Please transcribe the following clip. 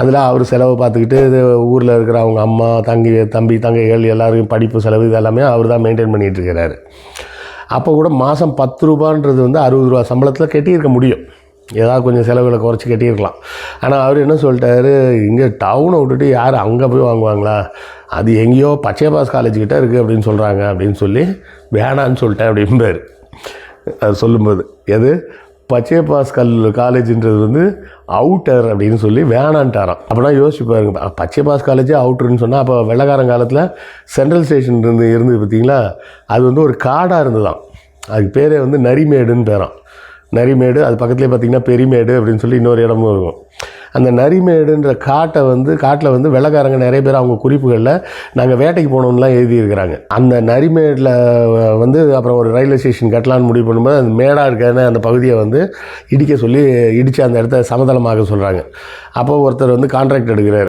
அதில் அவர் செலவு பார்த்துக்கிட்டு இது ஊரில் இருக்கிற அவங்க அம்மா தங்கி தம்பி தங்கைகள் எல்லாருக்கும் படிப்பு செலவு இது எல்லாமே அவர் தான் மெயின்டைன் பண்ணிகிட்டு இருக்கிறாரு. அப்போ கூட மாதம் பத்து ரூபான்றது வந்து அறுபது ரூபா சம்பளத்தில் கட்டியிருக்க முடியும். ஏதாவது கொஞ்சம் செலவுகளை குறைச்சி கட்டியிருக்கலாம். ஆனால் அவர் என்ன சொல்லிட்டாரு? இங்கே டவுனை விட்டுட்டு யார் அங்கே போய் வாங்குவாங்களா? அது எங்கேயோ பச்சையபாஸ் காலேஜ் கிட்ட இருக்குது அப்படின்னு சொல்கிறாங்க அப்படின்னு சொல்லி வேணான்னு சொல்லிட்டேன் அப்படிம்பாரு. அது சொல்லும்போது எது? பச்சையப்பாஸ் கல் காலேஜுன்றது வந்து அவுட்டர் அப்படின்னு சொல்லி வேணான்ட்டாராம். அப்படின்னா யோசிச்சு பாருங்க பச்சையப்பாஸ் காலேஜே அவுட்டர்னு சொன்னால் அப்போ வெள்ளக்காரன் காலத்தில் சென்ட்ரல் ஸ்டேஷன் இருந்து இருந்தது பார்த்தீங்களா அது வந்து ஒரு காடாக இருந்ததாம். அதுக்கு பேரே வந்து நரிமேடுன்னு பேரான் நரிமேடு அது பக்கத்துலேயே பார்த்திங்கன்னா பெரிமேடு அப்படின்னு சொல்லி இன்னொரு இடமும் இருக்கும். அந்த நரிமேடுன்ற காட்டை வந்து காட்டில் வந்து வெள்ளக்காரங்க நிறைய பேர் அவங்க குறிப்புகளில் நாங்கள் வேட்டைக்கு போனோம்லாம் எழுதியிருக்கிறாங்க. அந்த நரிமேடில் வந்து அப்புறம் ஒரு ரயில்வே ஸ்டேஷன் கட்டலான்னு முடிவு பண்ணும்போது அந்த மேடாக இருக்கான அந்த பகுதியை வந்து இடிக்க சொல்லி இடித்து அந்த இடத்த சமதளமாக சொல்கிறாங்க அப்போ ஒருத்தர் வந்து கான்ட்ராக்ட் எடுக்கிறார்.